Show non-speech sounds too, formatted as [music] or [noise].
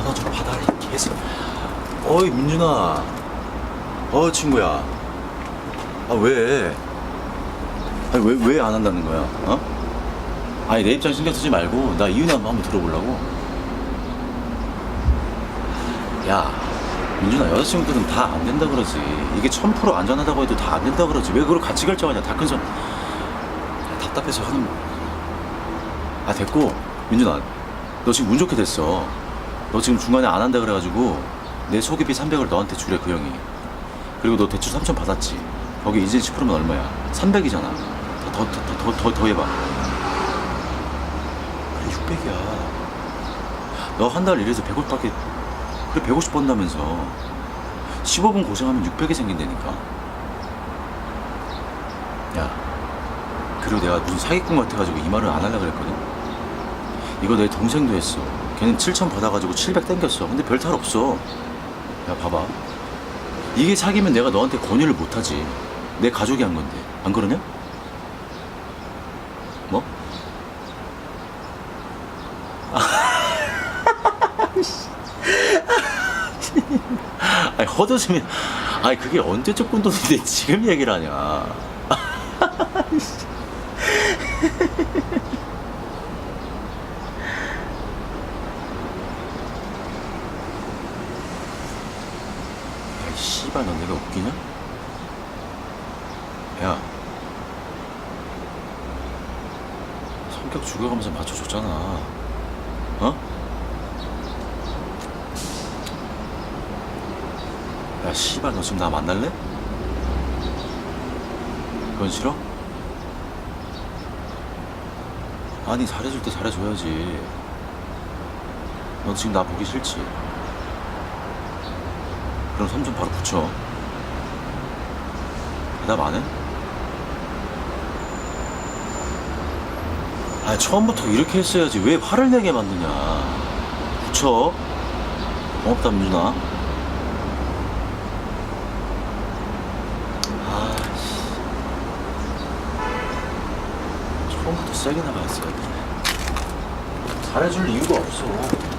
전화 좀 받아 이 개새 어이 민준아. 어 친구야. 아 왜? 아니 왜 왜 안 한다는 거야? 어? 아니 내 입장 신경 쓰지 말고 나 이윤아 한번 들어보려고. 야 민준아 여자친구들은 다 안 된다 그러지. 이게 1000% 안전하다고 해도 다 안 된다 그러지. 왜 그걸 같이 결정하냐? 다 큰 손. 답답해서 하는 아 됐고. 민준아 너 지금 운 좋게 됐어 너 지금 중간에 안 한다 그래가지고 내 소개비 300을 너한테 주래 그 형이. 그리고 너 대출 3천 받았지. 거기 이제 10%면 얼마야? 300이잖아. 더 더 더 더 더 더 해봐. 그래 600이야. 너 한 달 일해서 100원 밖에 그래 150 번다면서. 15분 고생하면 600이 생긴다니까. 야 그리고 내가 무슨 사기꾼 같아가지고 이 말을 안 하려고 그랬거든? 이거 내 동생도 했어 걔는 7천 받아가지고 700 땡겼어. 근데 별 탈 없어. 야 봐봐. 이게 사기면 내가 너한테 권유를 못하지. 내 가족이 한 건데. 안 그러냐? 뭐? [laughs] 아니 헛웃음이 아니 그게 언제적 군돈인데 지금 얘기를 하냐 [laughs] 야, 씨발, 너 내가 웃기냐? 야. 성격 죽여가면서 맞춰줬잖아. 어? 야, 씨발, 너 지금 나 만날래? 그건 싫어? 아니, 잘해줄 때 잘해줘야지. 너 지금 나 보기 싫지? 그럼 3점 바로 붙여. 대답 안 해? 아, 처음부터 이렇게 했어야지. 왜 화를 내게 만드냐. 붙여. 고맙다, 민준아. 아씨. 처음부터 세게 나가야지. 잘해줄 이유가 없어.